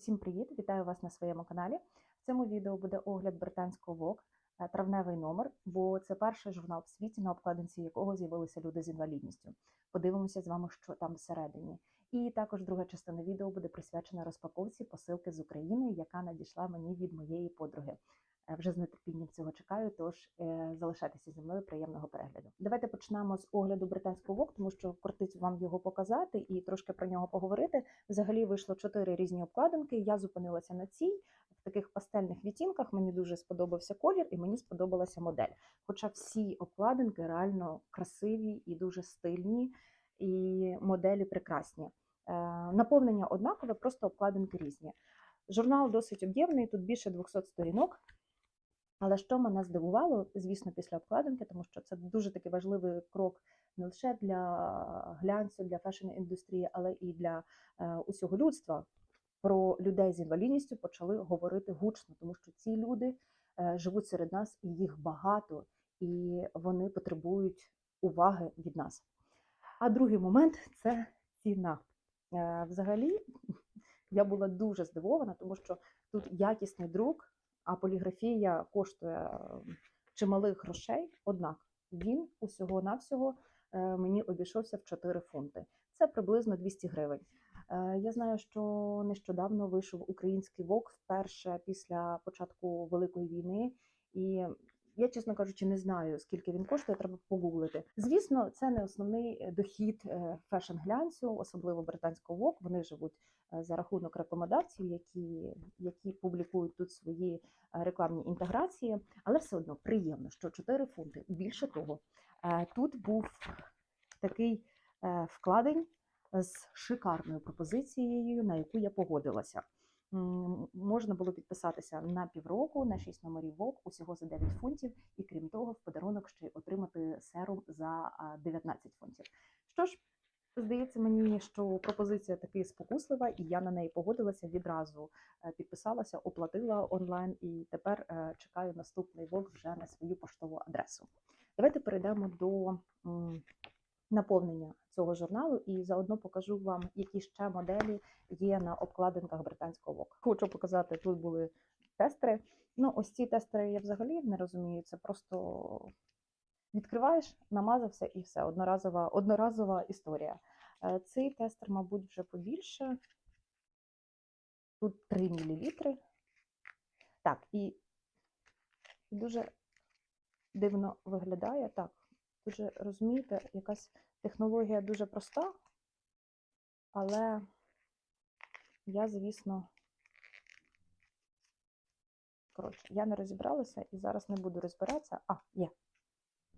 Всім привіт! Вітаю вас на своєму каналі. В цьому відео буде огляд британського Vogue, е, травневий номер, бо це перший журнал в світі, на обкладинці якого з'явилися люди з інвалідністю. Подивимося з вами, що там всередині. І також друга частина відео буде присвячена розпаковці посилки з України, яка надійшла мені від моєї подруги. Е, Вже з нетерпінням цього чекаю, тож е, залишайтеся зі мною приємного перегляду. Давайте почнемо з огляду британського Vogue, тому що кортить вам його показати і трошки про нього поговорити. Взагалі вийшло чотири різні обкладинки. Я зупинилася на цій в таких пастельних відтінках. Мені дуже сподобався колір і мені сподобалася модель. Хоча всі обкладинки реально красиві і дуже стильні, і моделі прекрасні. Е, Наповнення однакове, просто обкладинки різні. Журнал досить об'ємний, тут більше 200 сторінок. Але що мене здивувало, звісно, після обкладинки, тому що це дуже такий важливий крок не лише для глянцю, для фешн-індустрії, але і для е, усього людства. Про людей з інвалідністю почали говорити гучно, тому що ці люди е, живуть серед нас, і їх багато, і вони потребують уваги від нас. А другий момент це ціна. Е, Взагалі, я була дуже здивована, тому що тут якісний друк, а поліграфія коштує е, чималих грошей. Однак він усього-навсього е, мені обійшовся в 4 фунти. Це приблизно 200 гривень. Е, Я знаю, що нещодавно вийшов український ВОК вперше після початку Великої війни, і я, чесно кажучи, не знаю, скільки він коштує, треба погуглити. Звісно, це не основний е, дохід фешн-глянцю, особливо британського ВОК. Вони живуть е, за рахунок рекламодавців, які, які публікують тут свої е, рекламні інтеграції, але все одно приємно, що 4 фунти. Більше того, е, тут був такий е, вкладень з шикарною пропозицією, на яку я погодилася. Можна було підписатися на півроку, на 6 номерів ВОК, усього за 9 фунтів, і крім того, в подарунок ще й отримати серум за а, 19 фунтів. Що ж, здається мені, що пропозиція таки спокуслива, і я на неї погодилася відразу. е, Підписалася, оплатила онлайн, і тепер е, чекаю наступний ВОК вже на свою поштову адресу. Давайте перейдемо до наповнення цього журналу і заодно покажу вам, які ще моделі є на обкладинках британського ВОК. Хочу показати, тут були тестери. Ну, ось ці тестери я взагалі не розумію. Це просто відкриваєш, намазався і все. Одноразова, одноразова історія. Е, Цей тестер, мабуть, вже побільше. Тут 3 мл. Так, і дуже дивно виглядає. Так, дуже розумієте, якась технологія дуже проста, але я, звісно, коротше, я не розібралася і зараз не буду розбиратися. А, є.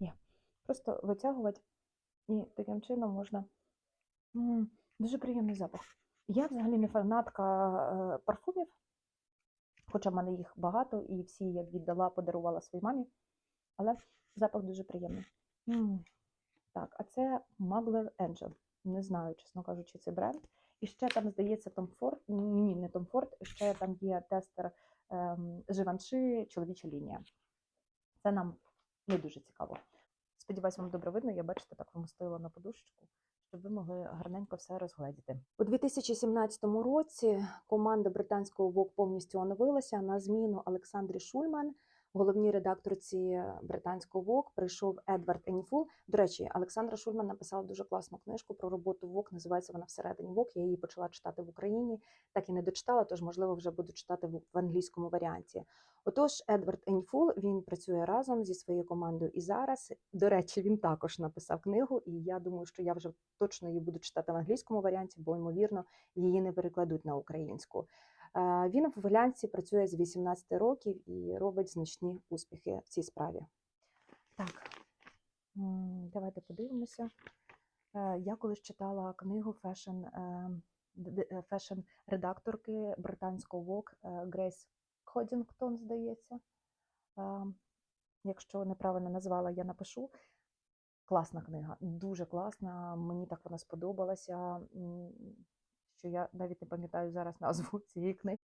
Є. Просто витягувати, і таким чином можна. М, Дуже приємний запах. Я взагалі не фанатка е, парфумів, хоча в мене їх багато, і всі я віддала, подарувала своїй мамі, але запах дуже приємний. Так, а це Mugler Angel. Не знаю, чесно кажучи, цей бренд. І ще там, здається, Tom Ford. Ні, не Tom Ford, ще там є тестер ем, Givenchy чоловіча лінія. Це нам не дуже цікаво. Сподіваюсь, вам добре видно. Я бачите, так вмостила на подушечку, щоб ви могли гарненько все розгледіти. У 2017 році команда британського ВОК повністю оновилася. На зміну Олександрі Шульман, головній редакторці британського ВОК, прийшов Едвард Еніфул. До речі, Олександра Шульман написала дуже класну книжку про роботу ВОК. Називається вона всередині ВОК. Я її почала читати в Україні, так і не дочитала, тож можливо вже буду читати в англійському варіанті. Отож, Едвард Еньфул він працює разом зі своєю командою і зараз. До речі, він також написав книгу, і я думаю, що я вже точно її буду читати в англійському варіанті, бо ймовірно її не перекладуть на українську. Він в глянці працює з 18 років і робить значні успіхи в цій справі. Так, давайте подивимося. Е, Я колись читала книгу фешн, е, е, фешн-редакторки британського ВОК Грейс Ходінгтон, здається. Якщо неправильно назвала, я напишу. Класна книга, дуже класна. Мені так вона сподобалася, що я навіть не пам'ятаю зараз назву цієї книги.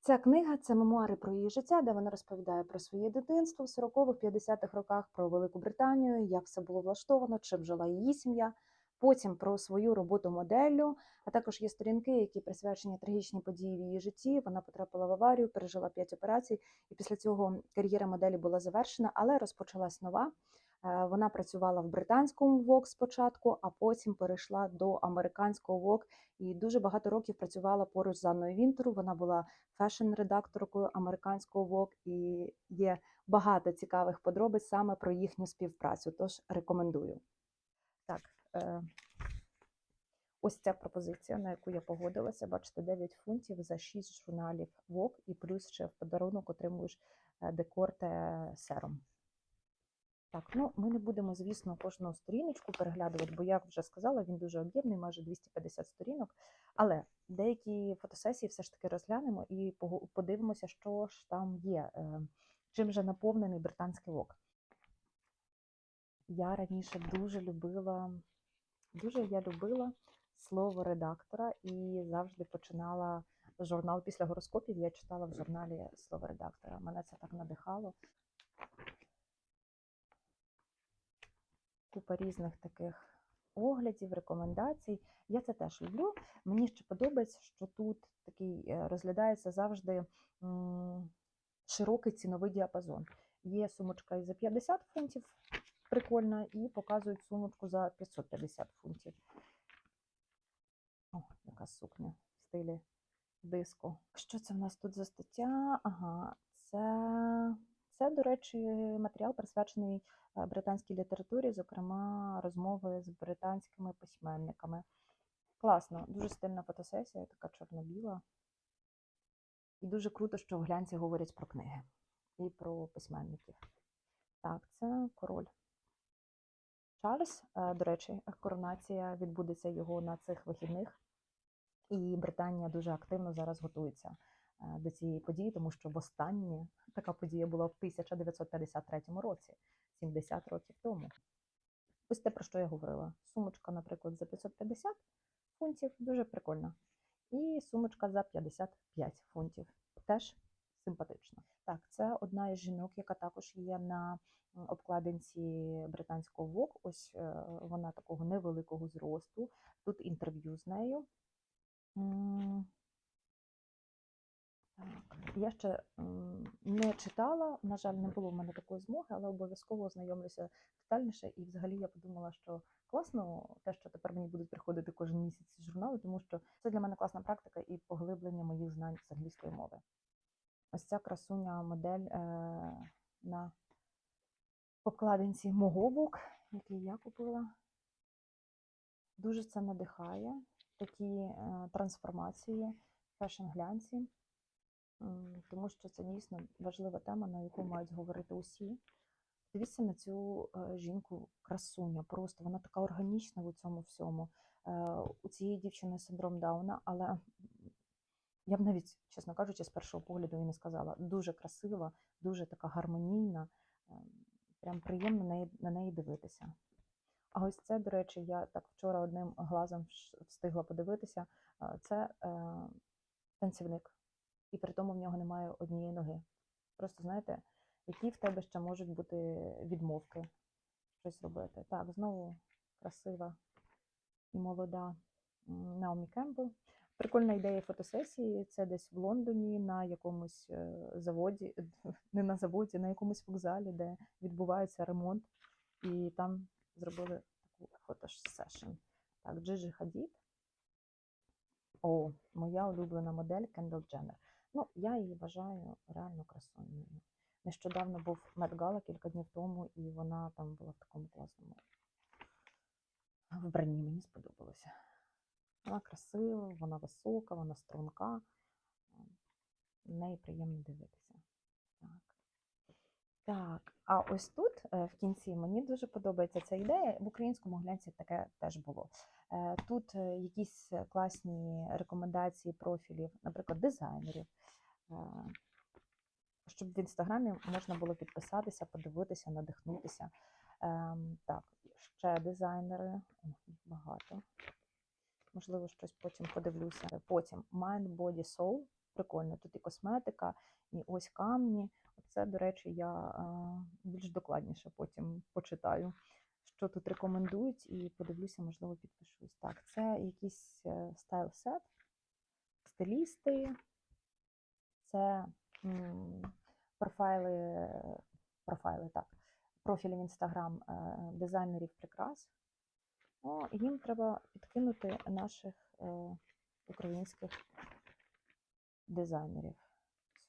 Ця книга це мемуари про її життя, де вона розповідає про своє дитинство в 40-х, 50-х роках, про Велику Британію, як все було влаштовано, чим жила її сім'я. Потім про свою роботу моделлю, а також є сторінки, які присвячені трагічній події в її житті. Вона потрапила в аварію, пережила 5 операцій, і після цього кар'єра моделі була завершена, але розпочалась нова. Е, Вона працювала в британському Vogue спочатку, а потім перейшла до американського Vogue і дуже багато років працювала поруч з Анною Вінтеру. Вона була фешн-редакторкою американського Vogue і є багато цікавих подробиць саме про їхню співпрацю. Тож рекомендую. Так, е, ось ця пропозиція, на яку я погодилася. Бачите, 9 фунтів за 6 журналів Vogue і плюс ще в подарунок отримуєш е, декорте сером. Так, ну ми не будемо, звісно, кожну сторіночку переглядувати, бо як вже сказала, він дуже об'ємний, майже 250 сторінок. Але деякі фотосесії все ж таки розглянемо і подивимося, що ж там є, е, чим же наповнений британський вок. Я раніше дуже любила, дуже я любила слово редактора і завжди починала журнал після гороскопів. Я читала в журналі слово редактора. Мене це так надихало. Купа різних таких оглядів, рекомендацій. Я це теж люблю. Мені ще подобається, що тут такий е, розглядається завжди широкий ціновий діапазон. Є сумочка і за 50 фунтів, прикольна, і показують сумочку за 550 фунтів. О, яка сукня в стилі диско. Що це в нас тут за стаття? Ага, це, це до речі, матеріал присвячений е, британській літературі, зокрема розмови з британськими письменниками. Класно, дуже стильна фотосесія, така чорно-біла. І дуже круто, що в глянці говорять про книги і про письменників. Так, це король. Чарльз, е, до речі, коронація відбудеться його на цих вихідних, і Британія дуже активно зараз готується до цієї події, тому що востаннє така подія була в 1953 році, 70 років тому. Ось те, про що я говорила. Сумочка, наприклад, за 550 фунтів, дуже прикольна. І сумочка за 55 фунтів. Теж симпатична. Так, це одна із жінок, яка також є на обкладинці британського Vogue. Ось е, вона такого невеликого зросту. Тут інтерв'ю з нею. Я ще не читала, на жаль, не було в мене такої змоги, але обов'язково ознайомлюся детальніше. І взагалі я подумала, що класно те, що тепер мені будуть приходити кожен місяць журнали, тому що це для мене класна практика і поглиблення моїх знань з англійської мови. Ось ця красуня модель е, на обкладинці мого Vogue, який я купила. Дуже це надихає, такі е, трансформації фешн-глянці, М, тому що це дійсно важлива тема, на яку мають говорити усі. Дивіться на цю е, жінку красуня, просто вона така органічна у цьому всьому. Е, у цієї дівчини синдром Дауна, але я б навіть, чесно кажучи, з першого погляду і не сказала. Дуже красива, дуже така гармонійна, е, прям приємно на неї, на неї дивитися. А ось це, до речі, я так вчора одним глазом встигла подивитися. е, Це танцівник, і при тому в нього немає однієї ноги. Просто знаєте, які в тебе ще можуть бути відмовки щось робити. Так, знову красива і молода Наомі Кембл. Прикольна ідея фотосесії. Це десь в Лондоні на якомусь е, заводі, не на заводі, на якомусь вокзалі, де відбувається ремонт, і там зробили таку фотосешн. Так, Джиджи Хадід. О, моя улюблена модель Кендал Дженнер. Ну, я її вважаю реально красунею. Нещодавно був Медгала кілька днів тому, і вона там була в такому класному вбранні. Мені сподобалося. Вона красива, вона висока, вона струнка. в неї приємно дивитися. Так. А ось тут е, в кінці мені дуже подобається ця ідея. В українському глянці таке теж було. Е, Тут е, якісь класні рекомендації профілів, наприклад, дизайнерів, щоб в інстаграмі можна було підписатися, подивитися, надихнутися. Ем, Так, ще дизайнери, багато. Можливо, щось потім подивлюся. Потім Mind, Body, Soul. Прикольно. Тут і косметика, і ось камні. Це, до речі, я більш докладніше потім почитаю, що тут рекомендують, і подивлюся, можливо, підпишусь. Так, це якийсь е, стайл сет, стилісти, це профайли, профайли, так, профілі в інстаграм е, дизайнерів прикрас. Ну, їм треба підкинути наших е, українських дизайнерів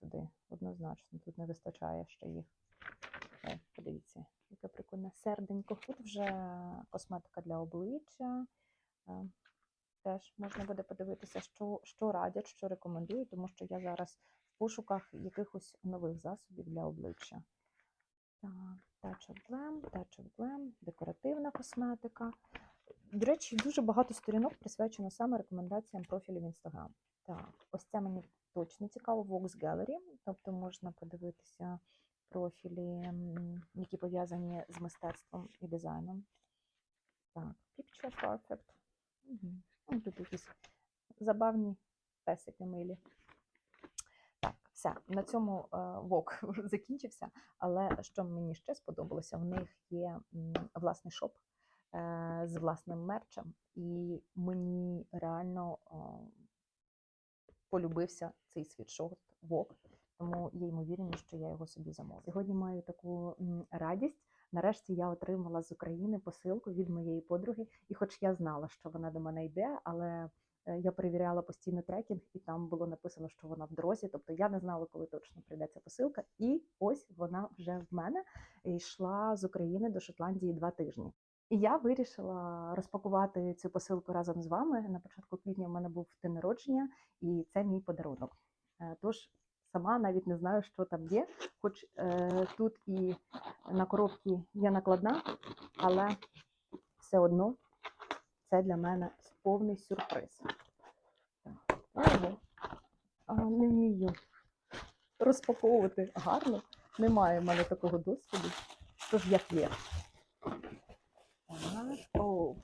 сюди. Однозначно, тут не вистачає ще їх. Е, подивіться, яке прикольне серденько. Тут вже косметика для обличчя. Е, Теж можна буде подивитися, що, що радять, що рекомендують, тому що я зараз в пошуках якихось нових засобів для обличчя. Так, Touch of Glam, Touch of Glam, декоративна косметика. До речі, дуже багато сторінок присвячено саме рекомендаціям профілів Instagram. Так, ось це мені точно цікаво, Vox Gallery, тобто можна подивитися профілі, які пов'язані з мистецтвом і дизайном. Так, Picture Perfect. Угу. Тут якісь забавні песики милі. Так, все, на цьому е, вок закінчився. Але що мені ще сподобалося, в них є власний шоп е, з власним мерчем, і мені реально е, полюбився цей світшот вок, тому є ймовірність, що я його собі замовлю. Сьогодні маю таку радість. Нарешті я отримала з України посилку від моєї подруги, і хоч я знала, що вона до мене йде, але е, я перевіряла постійно трекінг, і там було написано, що вона в дорозі. Тобто я не знала, коли точно прийде ця посилка. І ось вона вже в мене йшла з України до Шотландії два тижні. І я вирішила розпакувати цю посилку разом з вами. На початку квітня в мене був день народження, і це мій подарунок. Е, Тож сама навіть не знаю, що там є, хоч е, тут і на коробці є накладна, але все одно це для мене повний сюрприз. Так. А, не вмію розпаковувати гарно. Немає в мене такого досвіду. Тож як є. Так, оу.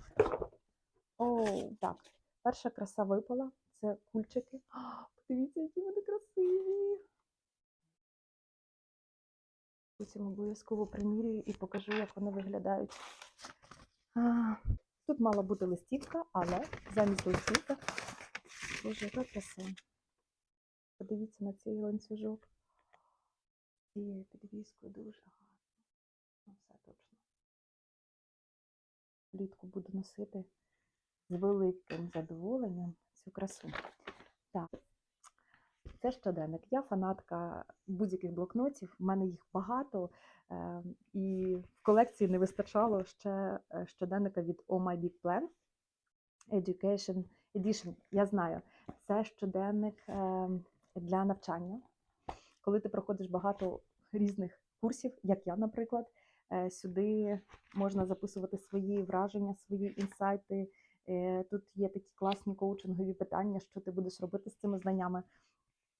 Оу, так. Перша краса випала. Це кульчики. Подивіться, які вони красиві. Потім обов'язково примірюю і покажу, як вони виглядають. Тут мала бути листівка, але замість листівки. Боже, яка краса. Подивіться на цей ланцюжок. Цією підвіскою дуже гарно. Влітку буду носити з великим задоволенням цю красу. Так, це щоденник. Я фанатка будь-яких блокнотів. У мене їх багато, е, і в колекції не вистачало ще е, щоденника від Oh My Big Plan Education Edition. Я знаю, це щоденник е, для навчання. Коли ти проходиш багато різних курсів, як я, наприклад, сюди можна записувати свої враження, свої інсайти. Е, Тут є такі класні коучингові питання, що ти будеш робити з цими знаннями.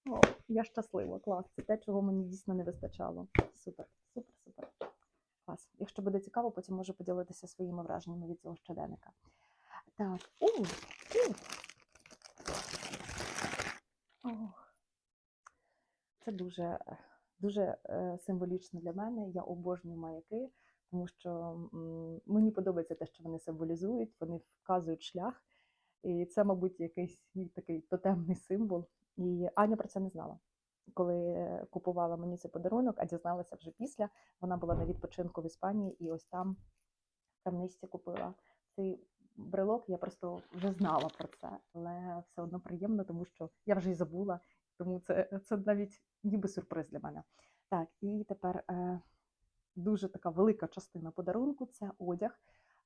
О, я щаслива, клас. Це те, чого мені дійсно не вистачало. Супер, супер, супер. Клас. Якщо буде цікаво, потім можу поділитися своїми враженнями від цього щоденника. Так, у, у. Ох. Це дуже, дуже е, символічно для мене. Я обожнюю маяки, тому що мені подобається те, що вони символізують, вони вказують шлях. І це, мабуть, якийсь мій такий тотемний символ. І Аня про це не знала. Коли купувала мені цей подарунок, а дізналася вже після. Вона була на відпочинку в Іспанії, і ось там в купила цей брелок. Я просто вже знала про це, але все одно приємно, тому що я вже й забула. Тому це, це навіть ніби сюрприз для мене. Так, і тепер е, дуже така велика частина подарунку це одяг.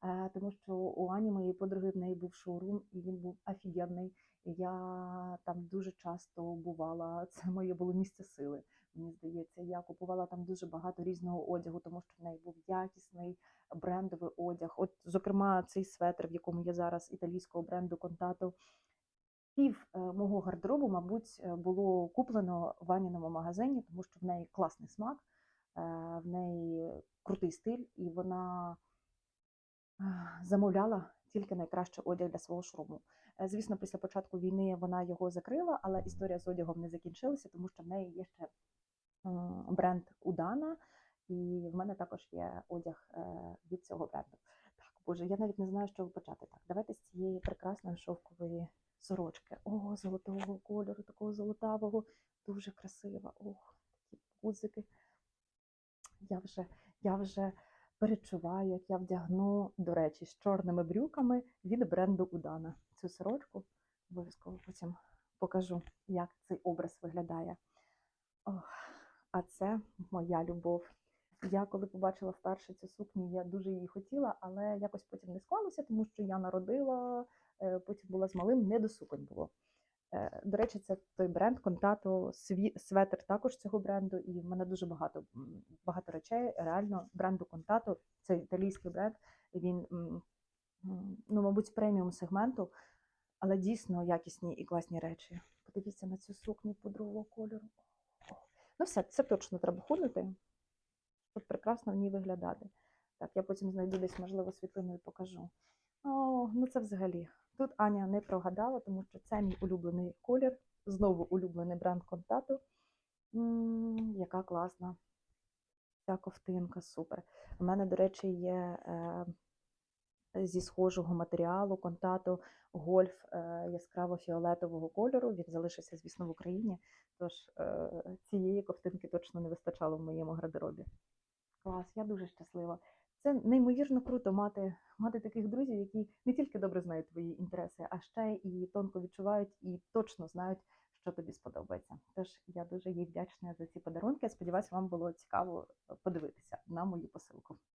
Е, тому що у Ані, моєї подруги, в неї був шоурум, і він був офігенний. Я там дуже часто бувала. Це моє було місце сили. Мені здається, я купувала там дуже багато різного одягу, тому що в неї був якісний брендовий одяг. От, зокрема, цей светр, в якому я зараз італійського бренду Контато. Пів е, мого гардеробу, мабуть, е, було куплено в Аніному магазині, тому що в неї класний смак, е, в неї крутий стиль, і вона замовляла тільки найкращий одяг для свого шруму. Звісно, після початку війни вона його закрила, але історія з одягом не закінчилася, тому що в неї є ще бренд Удана, і в мене також є одяг від цього бренду. Так, Боже, я навіть не знаю, чого почати. Так, давайте з цієї прекрасної шовкової сорочки. О, золотого кольору, такого золотавого, дуже красива. Ох, такі гудзики. Я вже, я вже перечуваю, як я вдягну, до речі, з чорними брюками від бренду Удана. Цю сорочку обов'язково потім покажу, як цей образ виглядає. Ох, а це моя любов. Я коли побачила вперше цю сукню, я дуже її хотіла, але якось потім не склалося, тому що я народила, потім була з малим, не до суконь було. Е, До речі, це той бренд сві- светр також цього бренду, і в мене дуже багато, багато речей. Реально бренду Contato, це італійський бренд, він, ну, мабуть, преміум сегменту, але дійсно якісні і класні речі. Подивіться на цю сукню пудрового кольору. Ну, все, це точно треба худнути, щоб прекрасно в ній виглядати. Так, я потім знайду десь, можливо, світлину і покажу. О, ну це взагалі. Тут Аня не прогадала, тому що це мій улюблений колір. Знову улюблений бренд. М, Яка класна ця ковтинка, супер. У мене, до речі, є е, зі схожого матеріалу Contato гольф е, яскраво-фіолетового кольору. Він залишився, звісно, в Україні. Тож е, цієї ковтинки точно не вистачало в моєму гардеробі. Клас, я дуже щаслива. Це неймовірно круто мати, мати таких друзів, які не тільки добре знають твої інтереси, а ще і тонко відчувають і точно знають, що тобі сподобається. Тож я дуже їй вдячна за ці подарунки. Сподіваюсь, вам було цікаво подивитися на мою посилку.